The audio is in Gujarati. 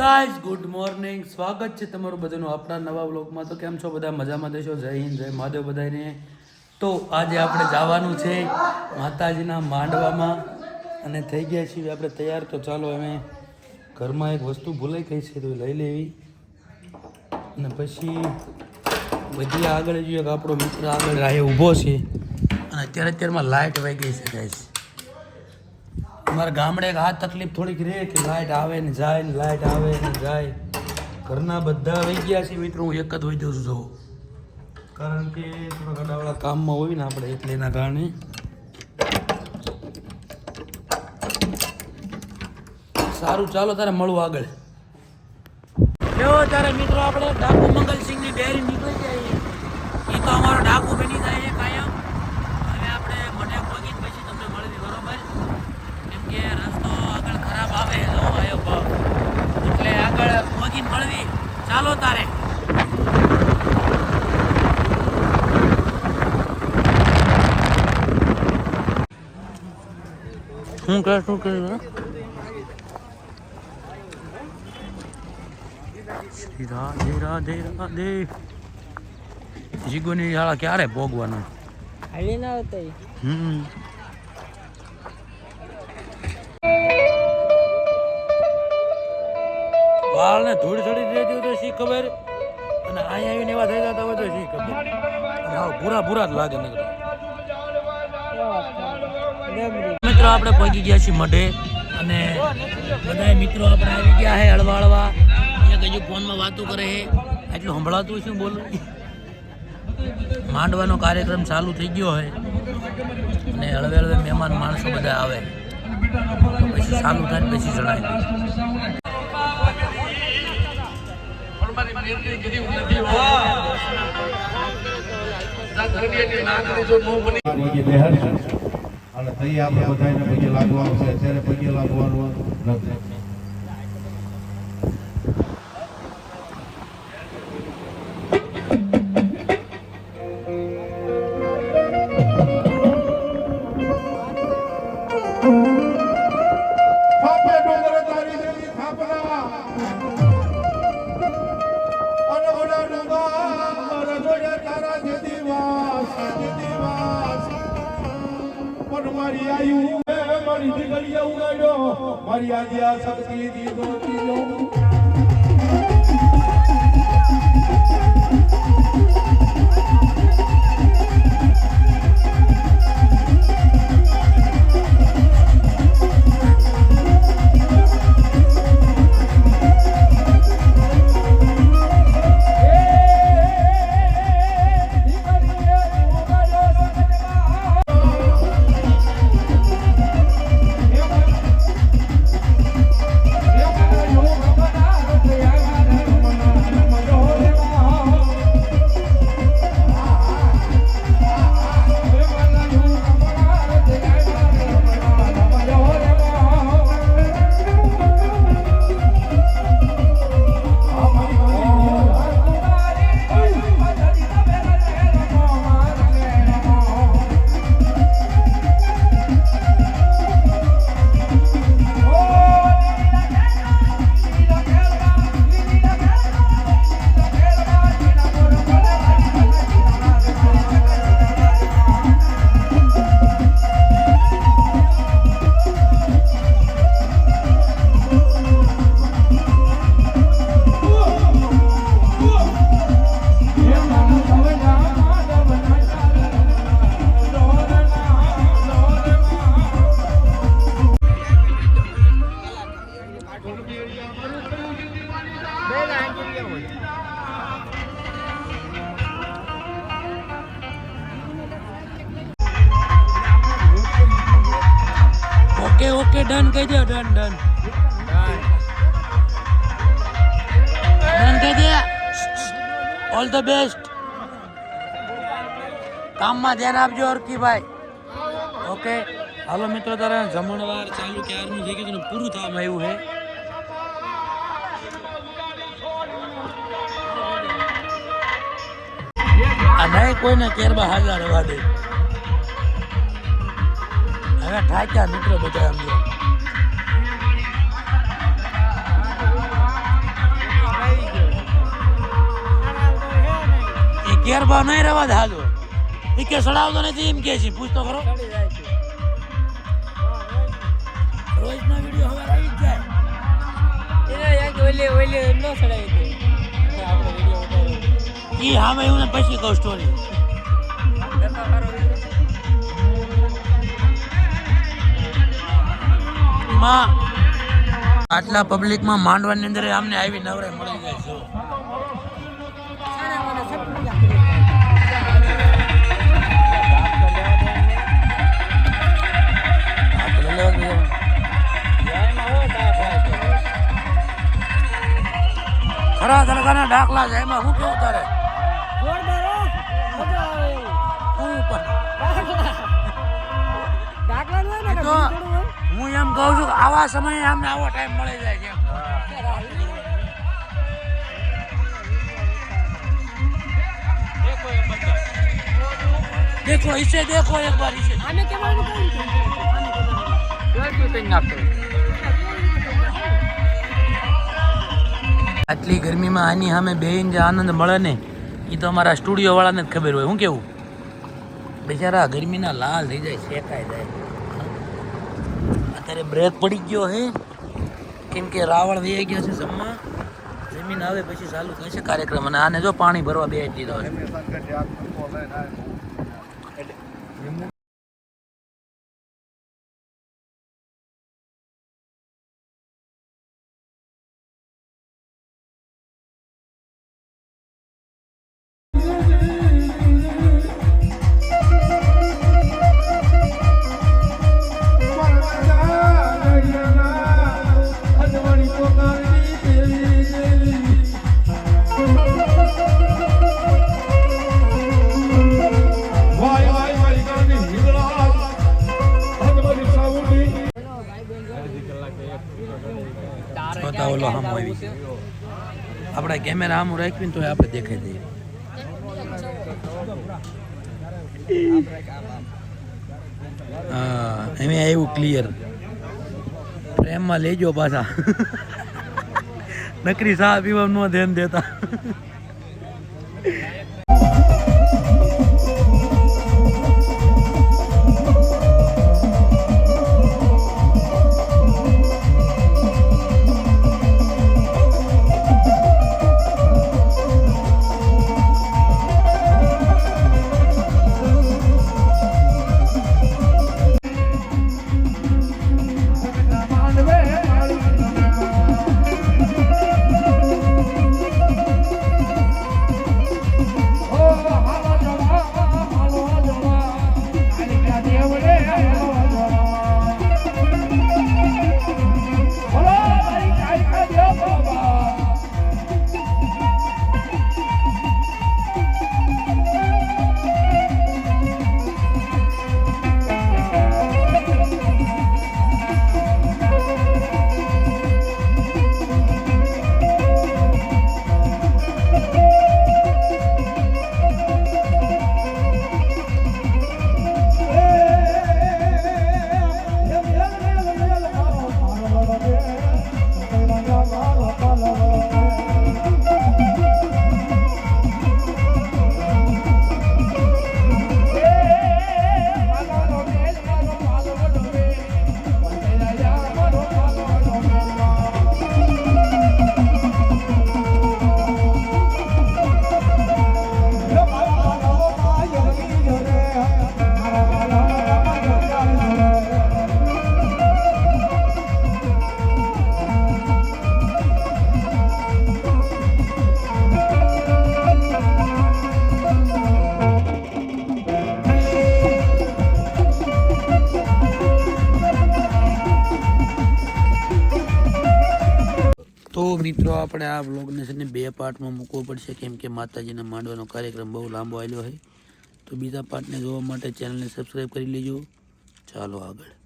Guys, good morning. સ્વાગત છે તમારું બધાનું આપણા નવા બ્લોગમાં તો કેમ છો બધા? મજામાં દેશો? જય હિન્દ, જય મહાદેવ બધાને તો આજે આપણે જવાનું છે માતાજીના માંડવામાં અને થઈ ગયા છીએ આપણે તૈયાર. તો ચાલો અમે ઘરમાં એક વસ્તુ ભૂલાઈ ગઈ છે તો લઈ લેવી. અને પછી બધી આગળ જોઈએ કે આપણો મિત્ર આગળ રાહે ઊભો છે. અને અત્યારે અત્યારમાં લાઇટ વહી ગઈ છે ગાઈઝ અમારા ગામડે આ તકલીફ થોડીક રહે કે લાઇટ આવે ને જાય ને લાઇટ આવે ને જાય. ઘરના બધા વહી ગયા છે મિત્રો, હું એક જ વહી જઉં છું જો કારણ કે થોડા ઘડાવાળા કામમાં હોય ને આપણે એટલે એના કારણે. સારું, ચાલો તારે મળવું આગળ. કેવો તારે મિત્રો આપણે ડાકુ મંગલસિંહની ડેરી નીકળી જાય એ તો અમારો ડાકુ બની જાય છે કાયમ હવે આપણે મને પગી પછી તમને મળવી બરોબર કેમ કે રસ્તો આગળ ખરાબ આવે જો આવ્યો ભાવ એટલે આગળ પગી મળવી ચાલો તારે શું કહે શું કહે? રાધે રાધે રાધે. જીગોની શાળા ક્યારે ભોગવાનું? હાલી ના આવતા હમ. વાળને થોડી થોડી દેતી તો શી ખબર? અને અહીંયા આવીને એવા થઈ જતા હોય તો શી ખબર? હાવ ભૂરા ભૂરા જ લાગે નકરા. મિત્રો આપણે પહોંચી ગયા છીએ મઢે અને બધા મિત્રો આપણે આવી ગયા છે હળવા હળવા અહીંયા કઈ ફોનમાં વાતો કરે છે એટલું સંભળાતું શું બોલું? માંડવાનો કાર્યક્રમ ચાલુ થઈ ગયો હોય અને હળવે હળવે મહેમાન માણસો બધા આવે. પછી ચાલુ થાય પછી જણાય. અને તઈ આપણે બધાને પગે લાગવાનું છે. અત્યારે પગે લાગવાનું નથી. થાપે ઉગાડ્યો મારી આજે આ શક્તિ દીધો ઓકે ઓકે, ડન કહી દે, ડન ડન. ડન કહી દે. ઓલ ધ બેસ્ટ કામમાં ધ્યાન આપજો, અર્કીભાઈ. ઓકે. હાલો મિત્રો, તારા જમણવાર ચાલુ, ક્યારનું થઈ ગયું પૂરું થવામાં આવ્યું છે. નહીં, કોઈને કેરમાં હાજર રહેવા દે. હવે ઠાક્યા મિત્રો બધા એમ જો. એ કેરબા નહીં રહેવા દે હાજો એ કે સડાવતો નથી, એમ કે છે. પૂછતો ખરો. રોજના વીડિયો હવે આવી જ જાય. ઓલે ઓલે, ન સડાવી દે. સામે એવું ને પછી કહું સ્ટોરી માં. આટલા પબ્લિકમાં માંડવાની અંદર અમને આવી નવરે મળી જાય છે. ખરા તડકાના ડાકલા છે એમાં શું કેવું તારે? જોરદાર મજા આવે. તું ડાકલા હોય ને તો હું એમ કહું છું આવા સમયે અમને આવો ટાઈમ મળી જાય છે. દેખો ઇસે દેખો એક વાર ઇસે આને કેવાનું કહ્યું આટલી ગરમીમાં આની સામે બેન જે આનંદ મળે ને એ તો અમારા સ્ટુડિયો વાળાને જ ખબર હોય. શું કેવું? બિચારા ગરમીના લાલ થઈ જાય, શેકાઈ જાય. અત્યારે બ્રેક પડી ગયો હે. કેમ કે રાવણ વહી ગયા છે જમવા. જમીન આવે પછી ચાલુ થશે કાર્યક્રમ. અને આને જો પાણી ભરવા બે દીધો છે છોટા ઓલો આવી આપણે કેમેરા આમ રાખ્યું ને તો આપણે દેખાઈ દઈએ. હા એમ આવ્યું ક્લિયર પ્રેમમાં લેજો પાછા. નકરી સા પીવાનું ધ્યાન દેતા. મિત્રો, આપણે આ બ્લોગને છે ને બે પાર્ટમાં મૂકવો પડશે. કેમ કે માતાજીના માંડવાનો કાર્યક્રમ બહુ લાંબો આવેલો હોય તો બીજા પાર્ટને જોવા માટે ચેનલને સબસ્ક્રાઈબ કરી લેજો. ચાલો આગળ.